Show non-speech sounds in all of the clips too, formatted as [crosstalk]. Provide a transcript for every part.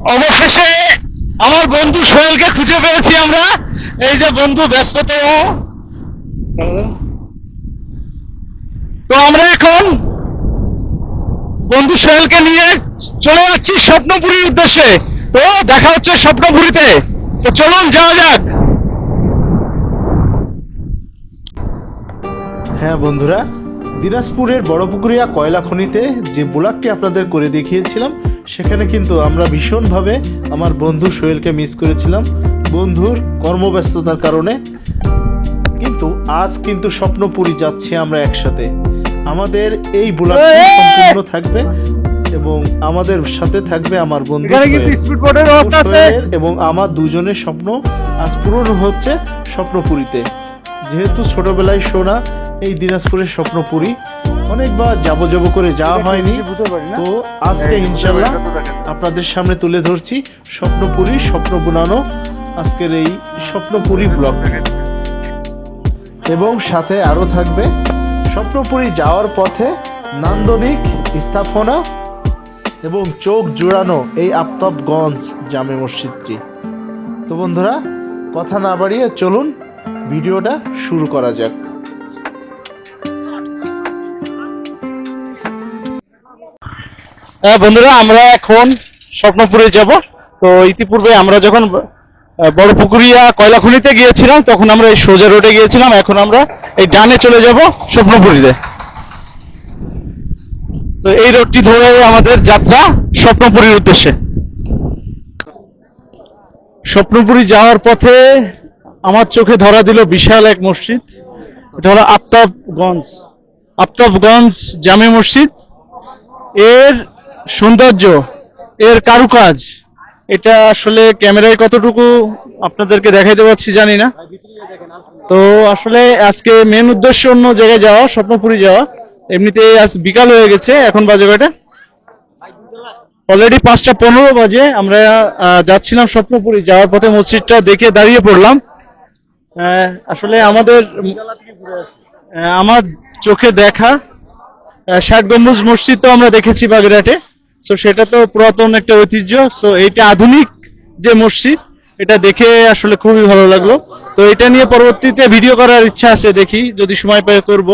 অবশেষে আমার বন্ধু সোহেলকে খুঁজে পেয়েছি আমরা। এই যে বন্ধু ব্যস্ততম তো। আমরা এখন বন্ধু সোহেলকে নিয়ে চলে যাচ্ছি স্বপ্নপুরীর উদ্দেশ্যে। তো দেখা হচ্ছে স্বপ্নপুরীতে। তো চলুন, যাওয়া যাক। হ্যাঁ বন্ধুরা, দিনাজপুরের বড়পুকুরিয়া কয়লা খনিতে যে ব্লগটি আপনাদের করে দেখিয়েছিলাম সেখানে কিন্তু আমরা ভীষণভাবে আমার বন্ধু সোহেলকে মিস করেছিলাম। বন্ধুর কর্মব্যস্ততার কারণে। কিন্তু আজ কিন্তু স্বপ্নপুরী যাচ্ছি আমরা একসাথে। আমাদের এই ব্লগটি সম্পূর্ণ থাকবে এবং আমাদের সাথে থাকবে আমার বন্ধু এবং আমার দুজনের স্বপ্ন আজ পূরণ হচ্ছে স্বপ্নপুরীতে। যেহেতু ছোটবেলায় শোনা এই দিনাজপুরের স্বপ্নপুরী। অনেকবার যাব যাব করে যাওয়া হয়নি। তো আজকে ইনশাল্লাহ আপনাদের সামনে তুলে ধরছি স্বপ্নপুরী স্বপ্ন বুনানো আজকের এই স্বপ্নপুরী ব্লগ। এবং সাথে আরও থাকবে স্বপ্নপুরী যাওয়ার পথে নান্দনিক স্থাপনা এবং চোখ জোড়ানো এই আফতাবগঞ্জ জামে মসজিদটি। তো বন্ধুরা কথা না বাড়িয়ে চলুন ভিডিওটা শুরু করা যাক। বন্ধুরা, আমরা এখন স্বপ্নপুরে যাব। তো ইতিপূর্বে আমরা যখন বড় পুকুরিয়া কয়লা খনিতে গিয়েছিলাম, তখন আমরা এই সোজা রোডে গিয়েছিলাম। এখন আমরা এই ডানে চলে যাব স্বপ্নপুরীতে। তো এই রোডটি ধরে আমাদের যাত্রা স্বপ্নপুরীর উদ্দেশ্যে। স্বপ্নপুরী যাওয়ার পথে আমার চোখে ধরা দিল বিশাল এক মসজিদ। এটা হলো আফতাবগঞ্জ। আফতাবগঞ্জ জামে মসজিদ। এর সৌন্দর্য, এর কারুকাজ, এটা আসলে ক্যামেরায় কতটুকু আপনাদেরকে দেখাইতে পারছি জানি না। তো আসলে আজকে মেন উদ্দেশ্য অন্য জায়গায় যাওয়া, স্বপ্নপুরি যাওয়া। এমনিতে আজ বিকাল হয়ে গেছে, এখন বাজে কয়টা? অলরেডি পাঁচটা পনেরো বাজে, আমরা যাচ্ছিলাম স্বপ্নপুরি, যাওয়ার পথে মসজিদটা দেখে দাঁড়িয়ে পড়লাম। আসলে আমাদের আমার চোখে দেখা ষাট গম্বুজ মসজিদ তো আমরা দেখেছি বাগেরহাটে। সো সেটা তো পুরাতন একটা ঐতিহ্য। সো এইটা আধুনিক যে মসজিদ, এটা দেখে আসলে খুবই ভালো লাগল। তো, এটা নিয়ে পরবর্তীতে ভিডিও করার ইচ্ছা আছে, দেখি। যদি সময় পায় করব।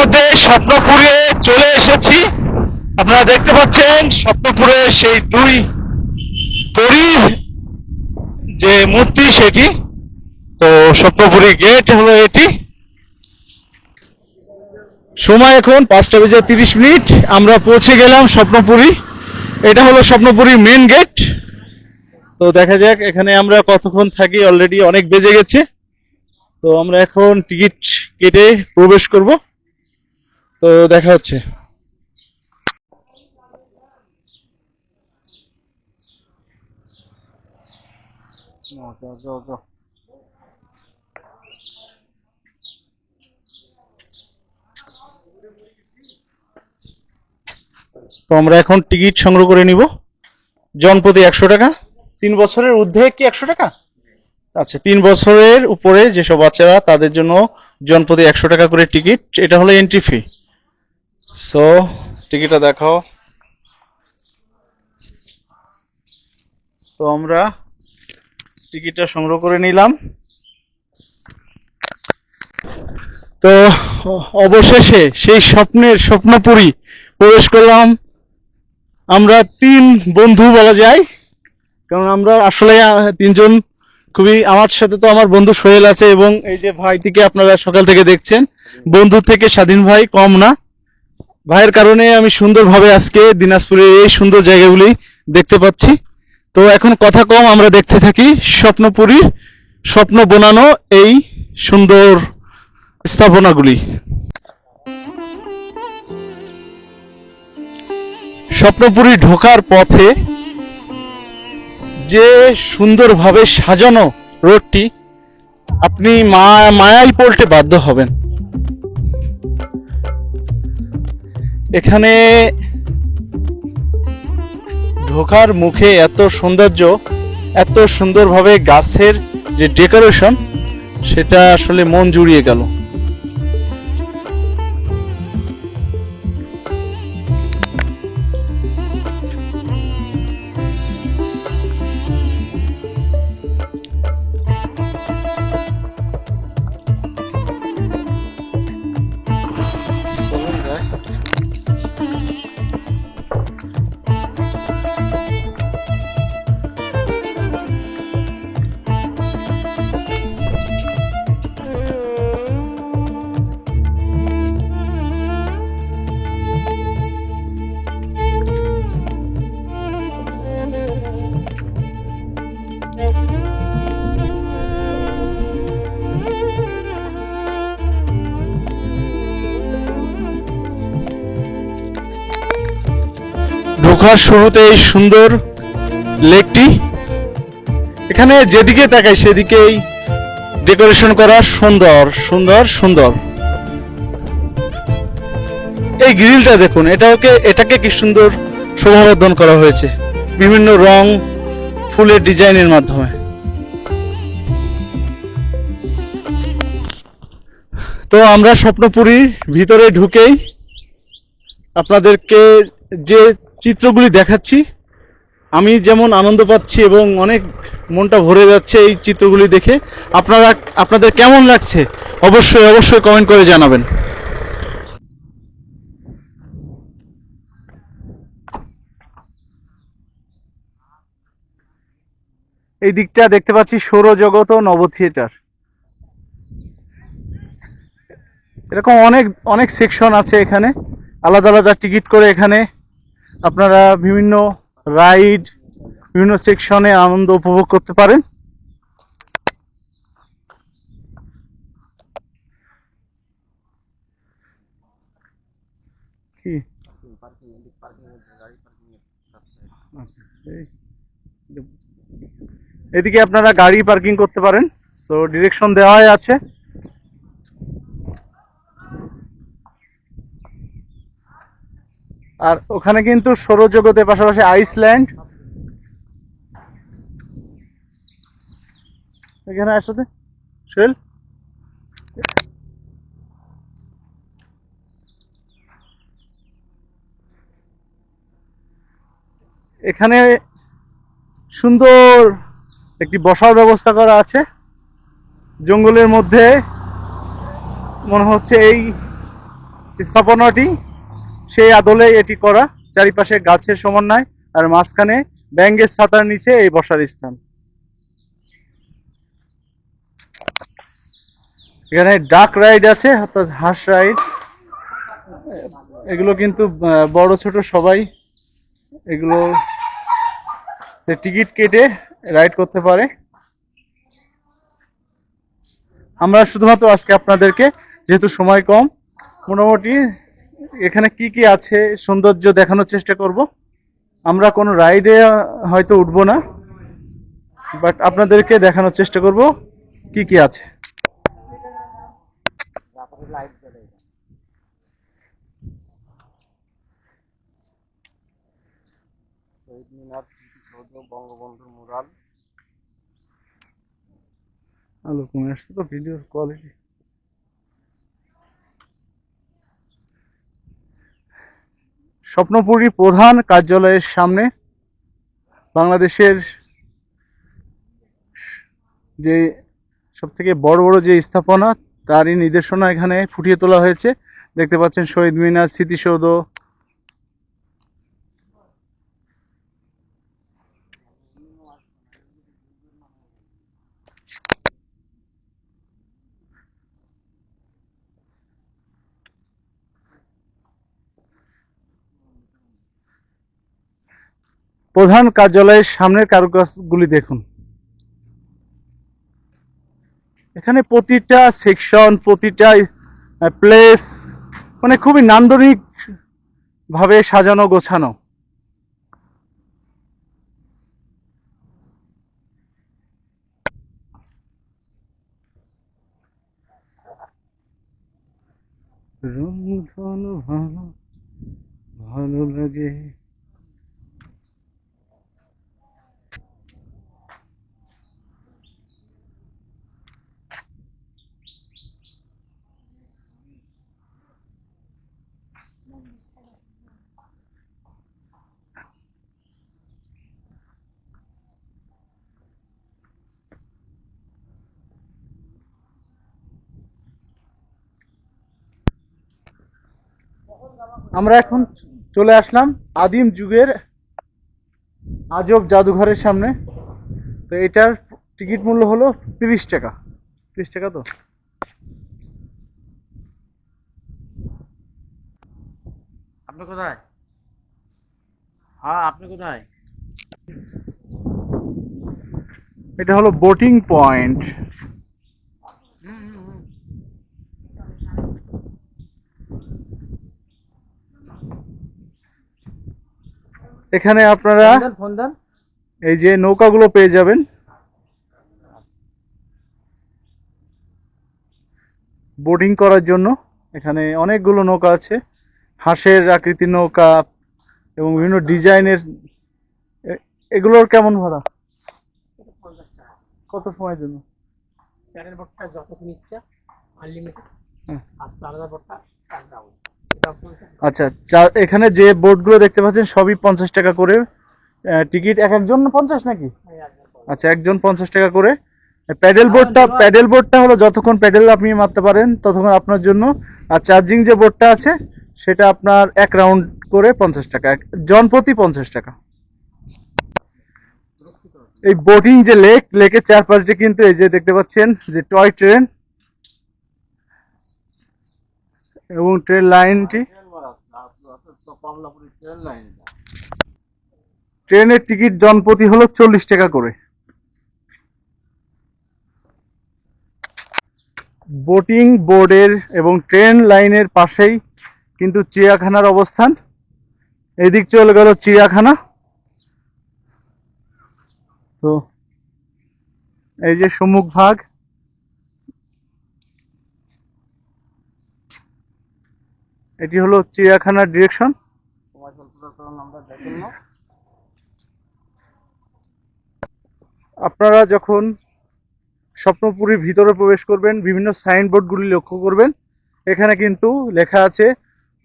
ইতিমধ্যে স্বপ্নপুরে চলে এসেছি। আপনারা দেখতে পাচ্ছেন, স্বপ্নপুরে সেই দুই পরীর যে মূর্তি সেটি। তো স্বপ্নপুরী গেট হলো এটি। সময় এখন পাঁচটা বেজে তিরিশ মিনিট। আমরা পৌঁছে গেলাম স্বপ্নপুরী। এটা হলো স্বপ্নপুরীর মেন গেট তো দেখা যাক, এখানে আমরা কতক্ষণ থাকি। অলরেডি অনেক বেজে গেছে। তো আমরা এখন টিকিট কেটে প্রবেশ করব। তো দেখা হচ্ছে। তো আমরা এখন টিকিট সংগ্রহ করে নিব। জনপ্রতি একশো টাকা। তিন বছরের ঊর্ধ্বে কি একশো টাকা? আচ্ছা তিন বছরের উপরে যেসব বাচ্চারা তাদের জন্য জনপ্রতি একশো টাকা করে টিকিট, এটা হলো এন্ট্রি ফি সো টিকিটটা দেখাও। তো আমরা টিকিটটা সংগ্রহ করে নিলাম। তো, অবশেষে সেই স্বপ্নের স্বপ্নপুরী প্রবেশ করলাম। আমরা তিন বন্ধু বলা যায়। কারণ আমরা আসলে তিনজন খুবই, আমার সাথে তো আমার বন্ধু সোহেল আছে এবং এই যে ভাইটিকে আপনারা সকাল থেকে দেখছেন, বন্ধু থেকে স্বাধীন ভাই কম না। ভাইয়ের কারণে আমি সুন্দরভাবে আজকে দিনাজপুরের এই সুন্দর জায়গাগুলি দেখতে পাচ্ছি। তো এখন কথা কম, আমরা দেখতে থাকি স্বপ্নপুরীর স্বপ্ন বোনানো এই সুন্দর স্থাপনাগুলি। স্বপ্নপুরী ঢোকার পথে যে সুন্দরভাবে সাজানো রোডটি, আপনি মায়াই পড়তে বাধ্য হবেন। এখানে ঢোকার মুখে এত সৌন্দর্য, এত সুন্দরভাবে গাছের যে ডেকোরেশন, সেটা আসলে মন জুড়িয়ে গেল। ঢোকার শুরুতে এই সুন্দর লেকটি। এখানে যেদিকে তাকাই সেদিকেই ডেকোরেশন করা সুন্দর সুন্দর সুন্দর। এই গ্রিলটা দেখুন, এটাকে এটাকে কি সুন্দর শোভাবর্ধন করা হয়েছে। বিভিন্ন রং, ফুলের ডিজাইনের মাধ্যমে। তো আমরা স্বপ্নপুরীর ভিতরে ঢুকেই আপনাদেরকে যে চিত্রগুলি দেখাচ্ছি। আমি যেমন আনন্দ পাচ্ছি এবং অনেক মনটা ভরে যাচ্ছে এই চিত্রগুলি দেখে। আপনারা, আপনাদের কেমন লাগছে? অবশ্যই অবশ্যই কমেন্ট করে জানাবেন। এই দিকটা দেখতে পাচ্ছি সৌরজগৎ ও নব থিয়েটার এরকম অনেক অনেক সেকশন আছে এখানে। আলাদা আলাদা টিকিট করে এখানে আপনারা বিভিন্ন রাইড বিভিন্ন সেকশনে আনন্দ উপভোগ করতে পারেন। আচ্ছা, এদিকে আপনারা গাড়ি পার্কিং করতে পারেন। সো ডিরেকশন দেওয়াই আছে। আর ওখানে কিন্তু সৌরজগতের পাশাপাশি আইসল্যান্ড। এখানে আসতে সোহেল? এখানে সুন্দর একটি বসার ব্যবস্থা করা আছে। জঙ্গলের মধ্যে মনে হচ্ছে এই স্থাপনাটি সেই আদলে এটি করা, চারিপাশে গাছের সমন্বয় আর মাঝখানে ব্যাঙ্গের ছাতার নিচে এই বসার স্থান। এখানে ডাক রাইড আছে, অর্থাৎ হাঁস রাইড এগুলো কিন্তু বড় ছোট সবাই এগুলো টিকিট কেটে রাইড করতে পারে। আমরা শুধুমাত্র আজকে আপনাদেরকে, যেহেতু সময় কম, মোটামুটি এখানে কি কি আছে সৌন্দর্য দেখানোর চেষ্টা করব? আমরা কোনো রাইডে হয়তো উঠবো না বাট আপনাদেরকে দেখানোর চেষ্টা করব কি কি আছে। বঙ্গবন্ধুর মুরাল আলো কমে আসছে তো ভিডিওর কোয়ালিটি স্বপ্নপুরী প্রধান কার্যালয়ের সামনে বাংলাদেশের যে সব থেকে বড় বড় যে স্থাপনা, তারই নির্দেশনা এখানে ফুটিয়ে তোলা হয়েছে। দেখতে পাচ্ছেন শহীদ মিনার, স্মৃতিসৌধ প্রধান কার্যালয়ের সামনের কারুকাজগুলি দেখুন। এখানে প্রতিটা সেকশন, প্রতিটা প্লেস মানে খুবই নান্দনিক ভাবে সাজানো, গোছানো। রংধনু ভালো ভালো লাগে। আমরা এখন চলে আসলাম আদিম যুগের আজব জাদুঘরের সামনে। তো এটার টিকিট মূল্য হলো তিরিশ টাকা। তিরিশ টাকা তো? আপনি কোথায়? হ্যাঁ আপনি কোথায়? এটা হলো বোটিং পয়েন্ট এখানে আপনারা এই যে নৌকাগুলো পেয়ে যাবেন। বোটিং করার জন্য এখানে অনেকগুলো নৌকা আছে। হাঁসের আকৃতির নৌকা এবং বিভিন্ন ডিজাইনের। এগুলোর কেমন ভাড়া? কত সময়ের জন্য? যতক্ষণ ইচ্ছা আনলিমিটেড হ্যাঁ। আর এক রাউন্ড। এটা পঞ্চাশ আচ্ছা এখানে যে বোটগুলো দেখতে পাচ্ছেন সবই পঞ্চাশ টাকা করে। টিকিট এক একজন পঞ্চাশ নাকি? আচ্ছা একজন পঞ্চাশ টাকা করে। প্যাডেল বোর্ডটা প্যাডেল বোর্ডটা হলো যতক্ষণ প্যাডেল আপনি মারতে পারেন ততক্ষণ আপনার জন্য। আর চার্জিং যে বোর্ডটা আছে সেটা আপনার এক রাউন্ড করে পঞ্চাশ টাকা। জন প্রতি পঞ্চাশ টাকা। এই বোটিং যে লেক লেকের চারপাশে কিন্তু এই যে দেখতে পাচ্ছেন যে টয় ট্রেন এবং ট্রেন লাইনটি ট্রেনের টিকিট জনপ্রতি হলো চল্লিশ টাকা করে। বোটিং বোর্ডের এবং ট্রেন লাইনের পাশেই কিন্তু চিড়িয়াখানার অবস্থান। এদিক চলে গেল চিড়িয়াখানা। তো এই যে সম্মুখ ভাগ এটি হলো চিড়িয়াখানার ডিরেকশন আপনারা যখন স্বপ্নপুরীর ভিতরে প্রবেশ করবেন, বিভিন্ন সাইনবোর্ডগুলি লক্ষ্য করবেন, এখানে কিন্তু লেখা আছে,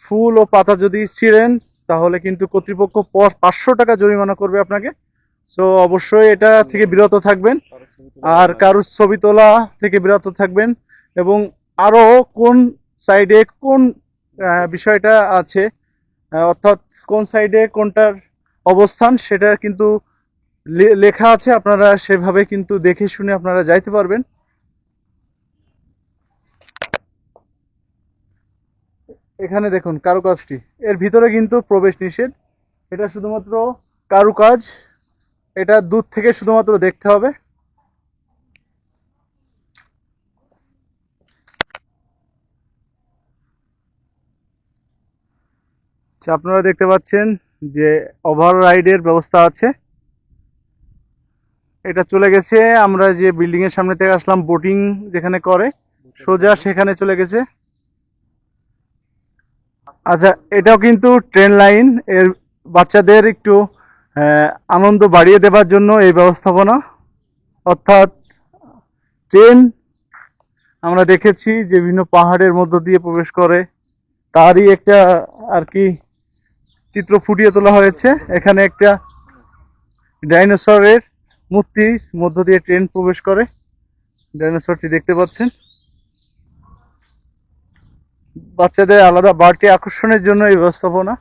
ফুল ও পাতা যদি ছিঁড়েন, তাহলে কিন্তু কর্তৃপক্ষ পাঁচশো টাকা জরিমানা করবে আপনাকে। সো অবশ্যই এটা থেকে বিরত থাকবেন, আর কারুর ছবি তোলা থেকে বিরত থাকবেন, এবং আরও কোন সাইডে কোন বিষয়টা আছে। অর্থাৎ কোন সাইডে কোনটার অবস্থান সেটা কিন্তু লেখা আছে, আপনারা সেভাবে কিন্তু দেখে শুনে আপনারা যাইতে পারবেন। এখানে দেখুন কারুকাজটি। এর ভিতরে কিন্তু প্রবেশ নিষেধ। এটা শুধুমাত্র কারুকাজ। এটা দূর থেকে শুধুমাত্র দেখতে হবে। আচ্ছা, আপনারা দেখতে পাচ্ছেন যে ওভার রাইডের ব্যবস্থা আছে। এটা চলে গেছে আমরা যে বিল্ডিং এর সামনে থেকে আসলাম বোটিং যেখানে করে সোজা সেখানে চলে গেছে। আচ্ছা এটাও কিন্তু ট্রেন লাইন এর বাচ্চাদের একটু আনন্দ বাড়িয়ে দেবার জন্য এই ব্যবস্থাপনা। অর্থাৎ ট্রেন আমরা দেখেছি যে বিভিন্ন পাহাড়ের মধ্য দিয়ে প্রবেশ করে। তারই একটা আর কি চিত্র ফুটিয়ে তোলা হয়েছে। এখানে একটা ডাইনোসরের মূর্তির মধ্য দিয়ে ট্রেন প্রবেশ করে। ডাইনোসরটি দেখতে পাচ্ছেন। বাচ্চাদের আলাদা বাড়তি আকর্ষণের জন্য এই ব্যবস্থাপনা।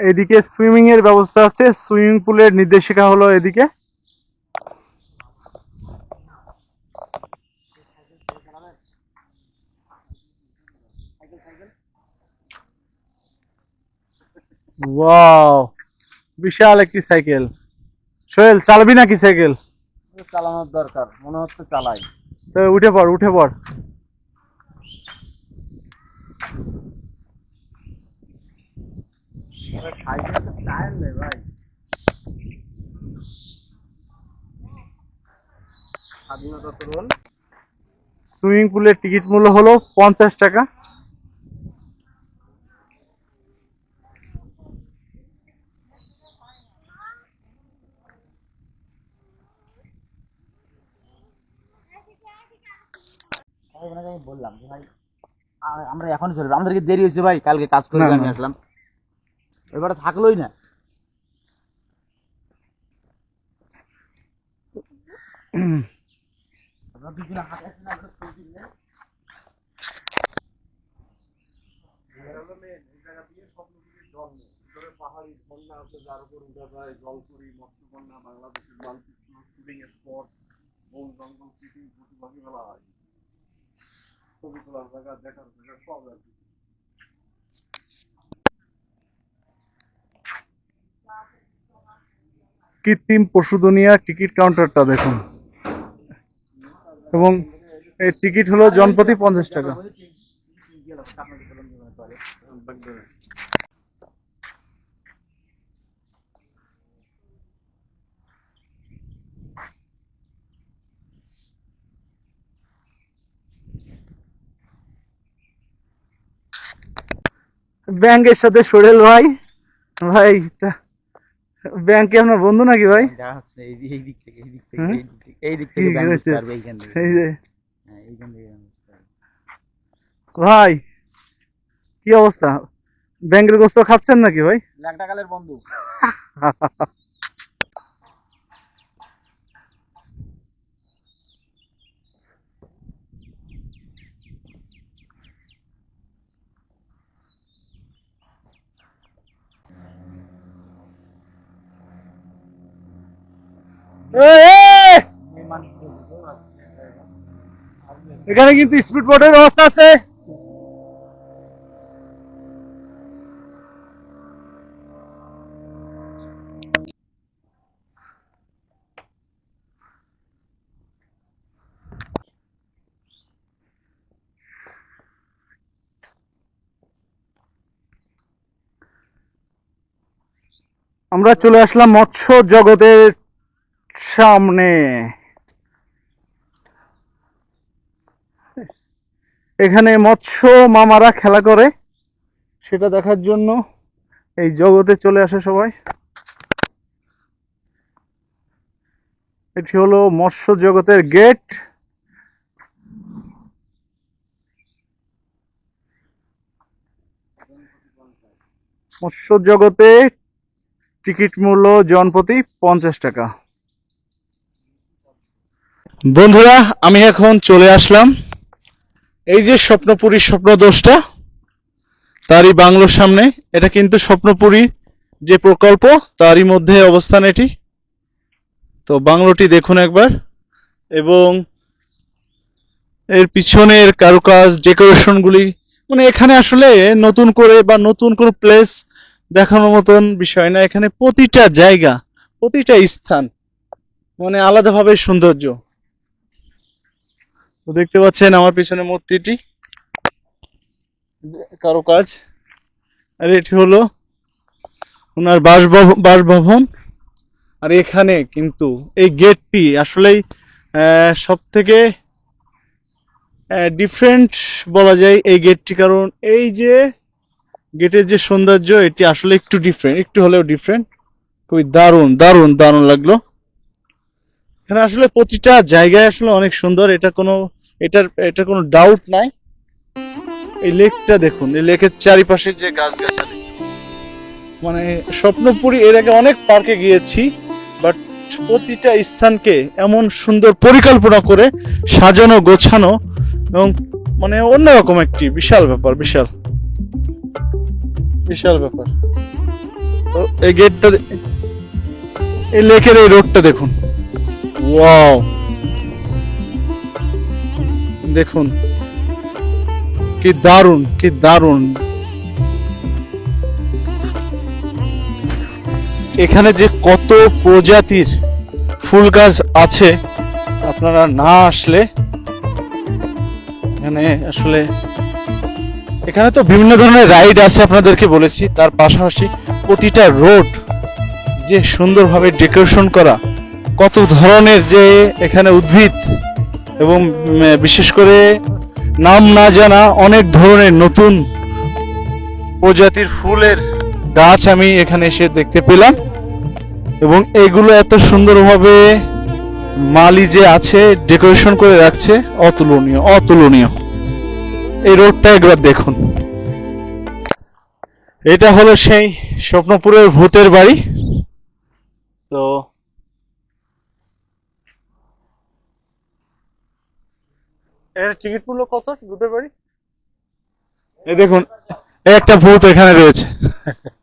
এদিকে সুইমিং এর ব্যবস্থা আছে। সুইমিং পুলের নির্দেশিকা হলো এদিকে। ওয়াও বিশাল একটি সাইকেল। সোহেল চালাবি নাকি সাইকেল? চালানোর দরকার মনে হচ্ছে চালাই। তো উঠে পড় উঠে পড়। নেই ভাই স্বাধীনতা তরুণ। সুইমিং পুলের টিকিট মূল্য হলো পঞ্চাশ টাকা। ভাই, ওনাকে আমি বললাম যে ভাই আমরা এখনই চলে যাব। আমাদেরকে দেরি হয়েছে ভাই? কালকে কাজ করে আমি আসলাম। এবারে থাকলোই না। আপনারা দুজনে হাতে হাতে না করে ছবি তুললেন। কৃত্রিম পশু দুনিয়া টিকিট কাউন্টারটা দেখুন এবং এই টিকিট হলো জনপ্রতি পঞ্চাশ টাকা ব্যাংকের সাথে সোহেল ভাই। ভাই ব্যাংকে আপনার বন্ধু নাকি ভাই? এই দিক থেকে এই দিক থেকে এই দিক থেকে এই যে। হ্যাঁ। ভাই কি অবস্থা? ব্যাংকের গোস্ত খাচ্ছেন নাকি ভাই? ল্যাংটা কালের বন্ধু। [laughs] এখানে কিন্তু স্পিড বোটের ব্যবস্থা আছে। আমরা চলে আসলাম মৎস্য জগতের সামনে। এখানে মৎস্য মামারা খেলা করে, সেটা দেখার জন্য এই জগতে চলে আসে সবাই। এটি হলো মৎস্য জগতের গেট। মৎস্য জগতে টিকিট মূল্য জনপ্রতি পঞ্চাশ টাকা। বন্ধুরা, আমি এখন চলে আসলাম। এই যে স্বপ্নপুরী স্বপ্নদোষটা, তারই বাংলোর সামনে, এটা কিন্তু স্বপ্নপুরী যে প্রকল্প, তারই মধ্যে অবস্থান এটি। তো বাংলোটি দেখুন একবার, এবং এর পিছনের কারুকাজ, ডেকোরেশনগুলি মানে এখানে আসলে নতুন করে বা নতুন কোনো প্লেস দেখানোর মতন বিষয় না। এখানে প্রতিটা জায়গা, প্রতিটা স্থান মানে আলাদাভাবে সৌন্দর্য। তো দেখতে পাচ্ছেন আমার পিছনে মূর্তিটি। কারও কাজ আর এটি হলো ওনার বাসভবন বাসভবন। আর এখানে কিন্তু এই গেটটি আসলেই সব থেকে ডিফারেন্ট বলা যায় এই গেটটি। কারণ এই যে গেটের যে সৌন্দর্য, এটি আসলে একটু ডিফারেন্ট একটু হলেও ডিফারেন্ট খুবই দারুণ দারুণ দারুণ লাগল। এখানে আসলে প্রতিটা জায়গায় আসলে অনেক সুন্দর। এটা কোনো, এটার এটা কোনো ডাউট নাই। এই লেকটা দেখুন, এই লেকের চারিপাশে যে গাছগাছালি। মানে স্বপ্নপুরি, এর আগে অনেক পার্কে গিয়েছি বাট প্রতিটা স্থানকে এমন সুন্দর পরিকল্পনা করে সাজানো, গোছানো এবং মানে অন্যরকম একটি বিশাল ব্যাপার, বিশাল। বিশাল ব্যাপার। এই গেটটা এই লেকের এই রোডটা দেখুন। ওয়াও দেখুন, কি দারুণ কি দারুণ। এখানে যে কত প্রজাতির ফুল গাছ আছে, আপনারা না আসলে এখানে আসলে এখানে তো বিভিন্ন ধরনের রাইড আছে আপনাদেরকে বলেছি, তার পাশাপাশি প্রতিটা রোড যে সুন্দরভাবে ডেকোরেশন করা কত ধরনের যে এখানে উদ্ভিদ এবং বিশেষ করে নাম না জানা অনেক ধরনের নতুন প্রজাতির ফুলের গাছ আমি এখানে এসে দেখতে পেলাম। এবং এগুলো এত সুন্দরভাবে মালি যে আছে, ডেকোরেশন করে রাখছে, অতুলনীয় অতুলনীয়। এই রোডটা একবার দেখুন। এটা হলো সেই স্বপ্নপুরের ভূতের বাড়ি। তো এর টিকিট মূল্য কত? ভূতের বাড়ি এই দেখুন এই একটা ভূত এখানে রয়েছে। [laughs]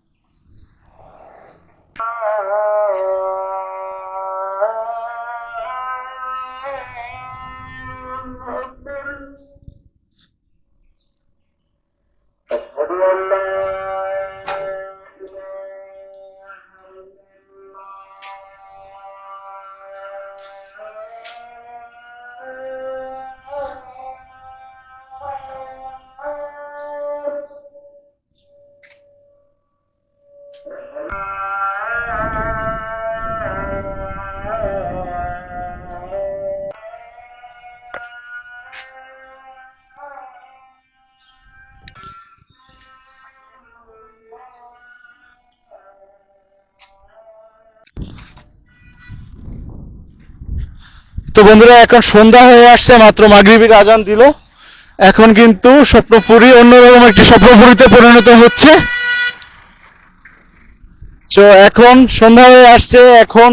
তো বন্ধুরা, এখন সন্ধ্যা হয়ে আসছে, মাত্র মাগরিবির আজান দিল। এখন কিন্তু স্বপ্নপুরী অন্যরকম একটি স্বপ্নপুরীতে পরিণত হচ্ছে। তো এখন সন্ধ্যা হয়ে আসছে, এখন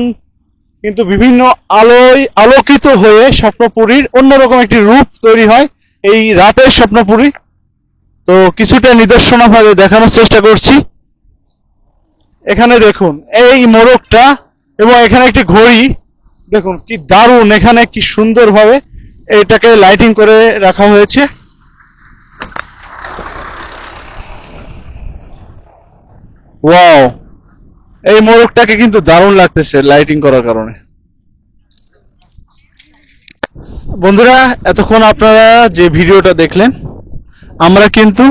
কিন্তু বিভিন্ন আলোয় আলোকিত হয়ে স্বপ্নপুরীর অন্যরকম একটি রূপ তৈরি হয়, এই রাতের স্বপ্নপুরী। তো কিছুটা নিদর্শনভাবে দেখানোর চেষ্টা করছি। এখানে দেখুন, এই মোরগটা এবং এখানে একটি ঘড়ি দেখুন কি দারুণ এখানে কি সুন্দরভাবে এটাকে লাইটিং করে রাখা হয়েছে। ওয়াও এই মোরগটাকে কিন্তু দারুণ লাগতেছে লাইটিং করার কারণে। বন্ধুরা এতক্ষণ আপনারা যে ভিডিওটা দেখলেন আমরা কিন্তু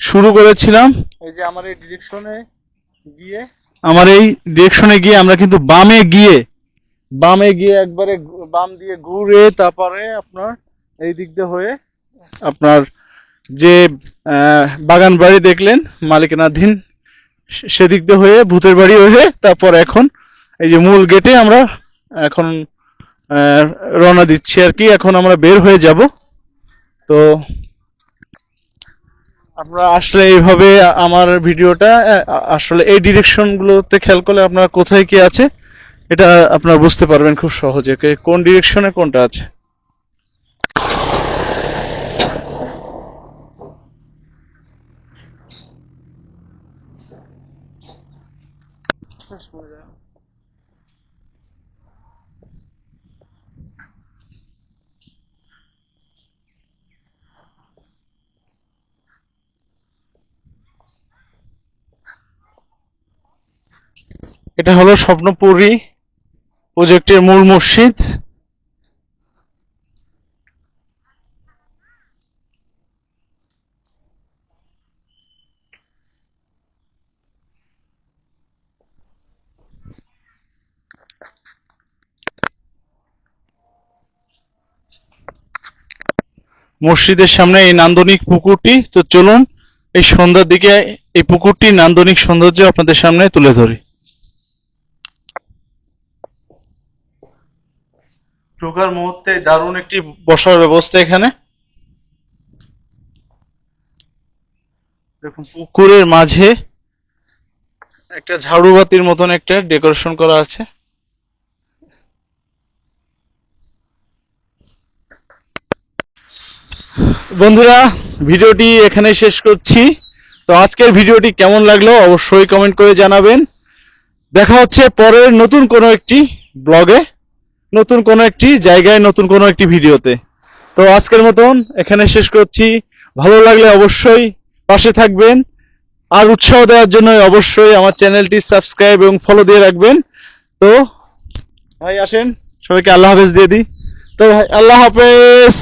শুরু করেছিলাম। এই যে আমার এই ডিরেকশনে গিয়ে আমার এই ডিরেকশনে গিয়ে আমরা কিন্তু বামে গিয়ে বামে গিয়ে একবারে বাম দিয়ে ঘুরে তারপরে আপনার এই দিক দিয়ে হয়ে আপনার যে বাগান বাড়ি দেখলেন, মালিকানাধীন সেদিক দিয়ে হয়ে, ভূতের বাড়ি হয়ে, তারপর এখন এই যে মূল গেটে আমরা এখন রওনা দিচ্ছি আর কি, এখন আমরা বের হয়ে যাব। তো আপনারা আসলে এইভাবে আমার ভিডিওটা আসলে এই ডিরেকশন গুলোতে খেয়াল করলে আপনার কোথায় কি আছে এটা আপনারা বুঝতে পারবেন খুব সহজে। কোন ডিরেকশনে কোনটা আছে? এটা হলো স্বপ্নপুরী প্রজেক্টের মূল মসজিদ। মসজিদের সামনে এই নান্দনিক পুকুরটি। তো চলুন, এই সন্ধ্যার দিকে এই পুকুরটি নান্দনিক সৌন্দর্য আপনাদের সামনে তুলে ধরি। ঢোকার মুহূর্তে দারুণ একটি বসার ব্যবস্থা এখানে। এরকম পুকুরের মাঝে একটা ঝাড়ুবাতির মতন একটা ডেকোরেশন করা আছে। বন্ধুরা, ভিডিওটি এখানে শেষ করছি। তো আজকের ভিডিওটি কেমন লাগল অবশ্যই কমেন্ট করে জানাবেন। দেখা হচ্ছে পরের নতুন কোনো একটি ব্লগে। নতুন কোনো একটি জায়গায়, নতুন কোনো একটি ভিডিওতে। তো আজকের মতন এখানে শেষ করছি। ভালো লাগলে অবশ্যই পাশে থাকবেন। আর উৎসাহ দেওয়ার জন্য অবশ্যই আমার চ্যানেলটি সাবস্ক্রাইব এবং ফলো দিয়ে রাখবেন। তো, ভাই আসেন, সবাইকে আল্লাহ হাফেজ দিয়ে দিই। তো আল্লাহ হাফেজ!